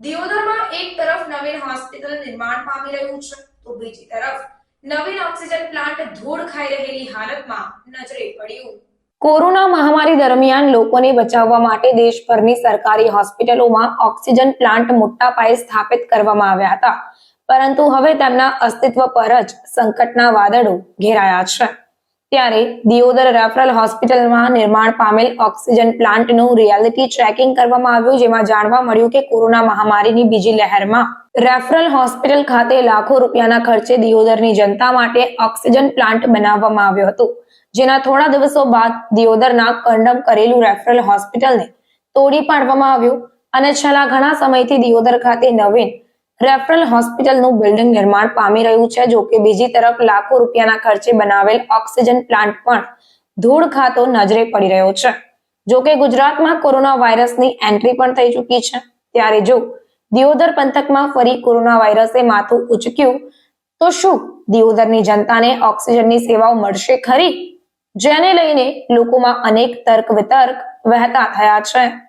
દિયોદરમાં એક તરફ નવીન હોસ્પિટલ નિર્માણ પામી રહ્યું છે, તો બીજી તરફ નવીન ઓક્સિજન પ્લાન્ટ ધૂળ ખાઈ રહેલી હાલતમાં નજરે પડ્યું. કોરોના મહામારી દરમિયાન લોકોને બચાવવા માટે દેશભરની સરકારી હોસ્પિટલોમાં ઓક્સિજન પ્લાન્ટ મોટા પાયે સ્થાપિત કરવામાં આવ્યા હતા. પરંતુ હવે તેમના અસ્તિત્વ પર જ સંકટના વાદળો ઘેરાયા છે. ત્યારે દિયોદર રેફરલ હોસ્પિટલમાં નિર્માણ પામેલ ઓક્સિજન પ્લાન્ટનું રિયાલિટી ચેકિંગ કરવામાં આવ્યું, જેમાં જાણવા મળ્યું કે કોરોના મહામારીની બીજી લહેરમાં રેફરલ હોસ્પિટલ ખાતે લાખો રૂપિયાના ખર્ચે દિયોદરની જનતા માટે ઓક્સિજન પ્લાન્ટ બનાવવામાં આવ્યો હતો. જેના થોડા દિવસો બાદ દિયોદરના કંડમ કરેલું રેફરલ હોસ્પિટલને તોડી પાડવામાં આવ્યું અને છેલ્લા ઘણા સમયથી દિયોદર ખાતે નવીન રેફરલ હોસ્પિટલનું બિલ્ડિંગ નિર્માણ પામી રહ્યું છે, જો કે બીજી તરફ લાખો રૂપિયાના ખર્ચે બનાવેલ ઓક્સિજન પ્લાન્ટ પણ ધૂળ ખાતો નજરે પડી રહ્યો છે. જો કે ગુજરાતમાં કોરોના વાયરસની એન્ટ્રી પણ થઈ ચૂકી છે. ત્યારે જો દિયોદર પંથકમાં ફરી કોરોના વાયરસે માથું ઉચક્યું, તો શું દિયોદરની જનતાને ઓક્સિજનની સેવાઓ મળશે ખરી? જેને લઈને લોકોમાં અનેક તર્ક વિતર્ક વહેતા થયા છે.